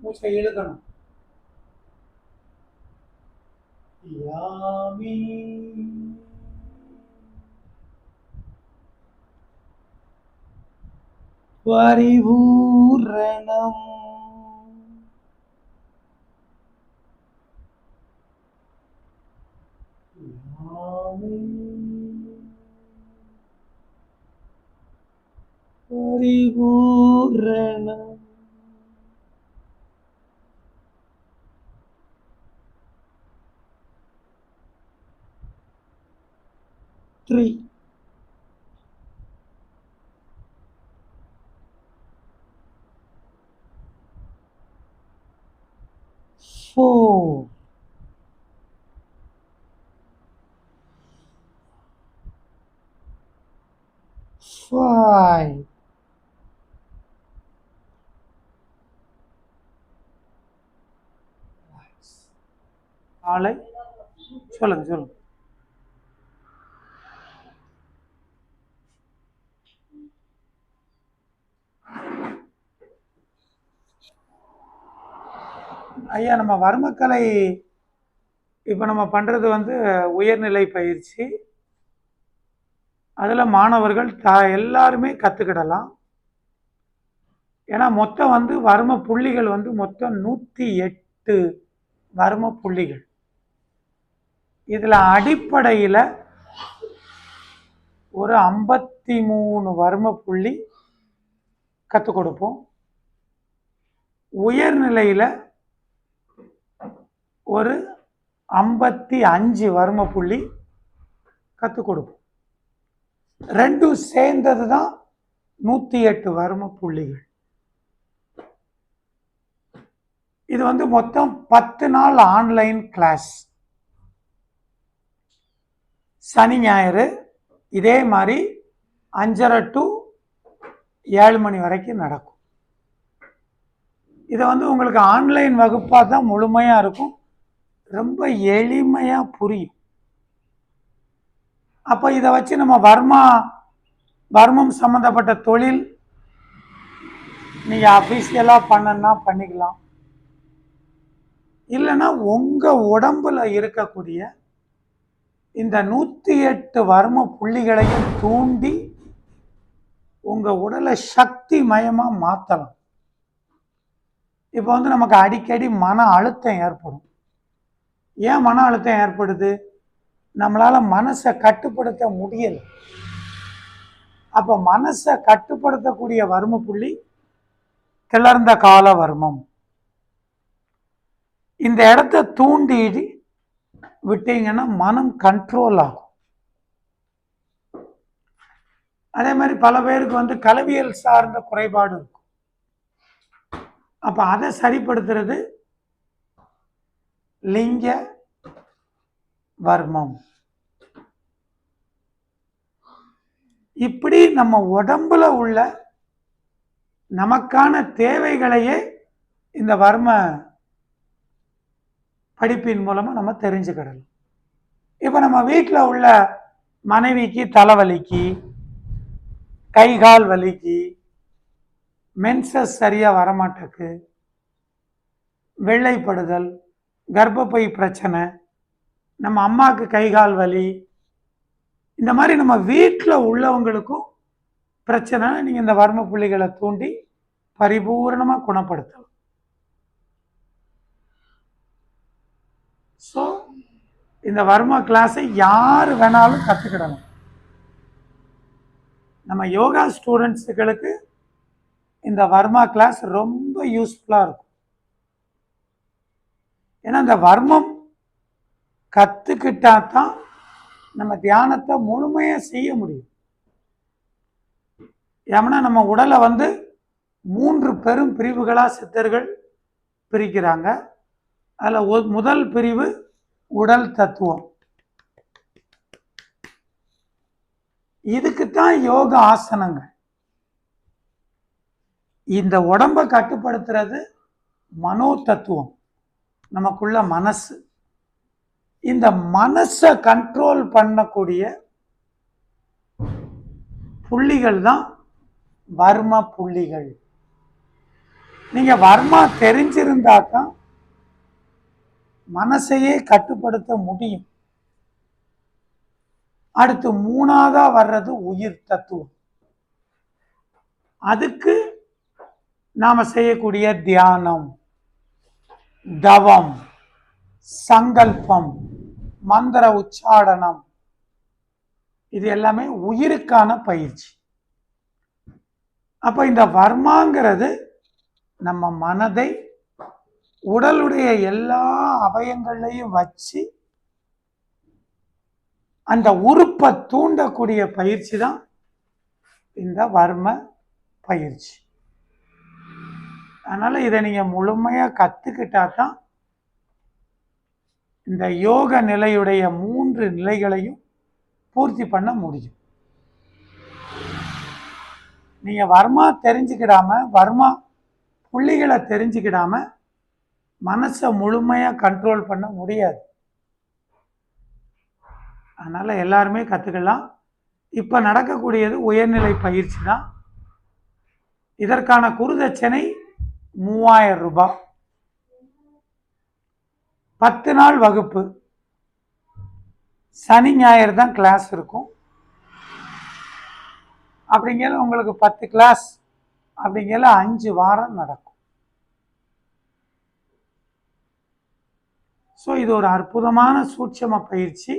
மூச்சை இழுக்கணும். யாமி. பரிபூரணம். யாமி. பரிபூரணம். three, four, five, நாளை சொல்லுங்க சொல்லுங்க ஐயா நம்ம வர்மக்கலை இப்போ நம்ம பண்ணுறது வந்து உயர்நிலை பயிற்சி. அதில் மாணவர்கள் த எல்லாருமே கற்றுக்கிடலாம் ஏன்னா மொத்தம் வந்து வர்ம புள்ளிகள் வந்து மொத்தம் நூற்றி எட்டு வர்ம புள்ளிகள். இதில் அடிப்படையில் ஒரு ஐம்பத்தி மூணு வர்ம புள்ளி கற்றுக் கொடுப்போம். உயர்நிலையில் ஒரு ஐம்பத்தி அஞ்சு வர்ம புள்ளி கற்றுக் கொடுப்போம். ரெண்டும் சேர்ந்தது தான் நூற்றி எட்டு வர்ம புள்ளிகள். இது வந்து மொத்தம் பத்து நாள் ஆன்லைன் கிளாஸ் சனி ஞாயிறு இதே மாதிரி அஞ்சரை டு ஏழு மணி வரைக்கும் நடக்கும். இதை வந்து உங்களுக்கு ஆன்லைன் வகுப்பாக தான் முழுமையாக இருக்கும். ரொம்ப எளிமையாக புரியும். அப்போ இதை வச்சு நம்ம வர்மா வர்மம் சம்மந்தப்பட்ட தொழில் நீங்கள் அஃபிஷியலாக பண்ணனா பண்ணிக்கலாம். இல்லைன்னா உங்கள் உடம்பில் இருக்கக்கூடிய இந்த நூற்றி எட்டு வர்ம புள்ளிகளையும் தூண்டி உங்கள் உடலை சக்தி மயமாக மாற்றலாம் இப்போ வந்து நமக்கு அடிக்கடி மன அழுத்தம் ஏற்படும். ஏன் மன அழுத்தம் ஏற்படுது? நம்மளால் மனசை கட்டுப்படுத்த முடியல. அப்போ மனசை கட்டுப்படுத்தக்கூடிய வர்ம புள்ளி கிளர்ந்த கால வர்மம் இந்த இடத்த தூண்டி விட்டீங்கன்னா மனம் கண்ட்ரோல் ஆகும். அதே மாதிரி பல பேருக்கு வந்து கலவியல் சார்ந்த குறைபாடு இருக்கும். அப்போ அதை சரிப்படுத்துறது லிங்க வர்மம். இப்படி நம்ம உடம்புல உள்ள நமக்கான தேவைகளையே இந்த வர்ம படிப்பின் மூலமாக நம்ம தெரிஞ்சுக்கிடலாம் இப்போ நம்ம வீட்டில் உள்ள மனைவிக்கு தலைவலிக்கு கை கால் வலிக்கு மென்சஸ் சரியாக வரமாட்டேக்கு வெள்ளைப்படுதல் கர்ப்பப்பை பிரச்சனை நம்ம அம்மாவுக்கு கை கால் வலி இந்த மாதிரி நம்ம வீட்டில் உள்ளவங்களுக்கும் பிரச்சனை நீங்கள் இந்த வர்ம புள்ளிகளை தூண்டி பரிபூரணமாக குணப்படுத்தலாம். ஸோ இந்த வர்மா கிளாஸை யார் வேணாலும் கற்றுக்கிடலாம் நம்ம யோகா ஸ்டூடெண்ட்ஸுகளுக்கு இந்த வர்மா கிளாஸ் ரொம்ப யூஸ்ஃபுல்லாக இருக்கும். ஏன்னா இந்த வர்மம் கற்றுக்கிட்டா தான் நம்ம தியானத்தை முழுமையாக செய்ய முடியும். ஏன்னா நம்ம உடலை வந்து மூன்று பெரும் பிரிவுகளாக சித்தர்கள் பிரிக்கிறாங்க. அதில் முதல் பிரிவு உடல் தத்துவம். இதுக்கு தான் யோக ஆசனங்கள். இந்த உடம்பை கட்டுப்படுத்துறது மனோ தத்துவம் நமக்குள்ள மனசு. இந்த மனசை கண்ட்ரோல் பண்ணக்கூடிய புள்ளிகள் தான் வர்ம புள்ளிகள். நீங்கள் வர்மா தெரிஞ்சிருந்தா தான் மனசையே கட்டுப்படுத்த முடியும். அடுத்து மூணாவதா வர்றது உயிர் தத்துவம். அதுக்கு நாம் செய்யக்கூடிய தியானம். தவம் சங்கல்பம் மந்திர உச்சாடனம் இது எல்லாமே உயிருக்கான பயிற்சி. அப்போ இந்த வர்மாங்கிறது நம்ம மனதை உடலுடைய எல்லா அவயங்கள்லையும் வச்சு அந்த உறுப்பை தூண்டக்கூடிய பயிற்சி தான் இந்த வர்ம பயிற்சி. அதனால் இதை நீங்கள் முழுமையாக கற்றுக்கிட்டா தான் இந்த யோக நிலையுடைய மூன்று நிலைகளையும் பூர்த்தி பண்ண முடியும். நீங்கள் வர்மா தெரிஞ்சுக்கிடாம வர்மா புள்ளிகளை தெரிஞ்சுக்கிடாம மனசை முழுமையாக கண்ட்ரோல் பண்ண முடியாது. அதனால் எல்லாருமே கற்றுக்கலாம் இப்போ நடக்கக்கூடியது உயர்நிலை பயிற்சி தான். இதற்கான குருதட்சணை மூவாயிரம் ரூபாய் பத்து நாள் வகுப்பு. சனி ஞாயிறு தான் கிளாஸ் இருக்கும். அப்படிங்கல உங்களுக்கு பத்து கிளாஸ் அப்படிங்கல அஞ்சு வாரம் நடக்கும். ஸோ இது ஒரு அற்புதமான சூட்சம பயிற்சி.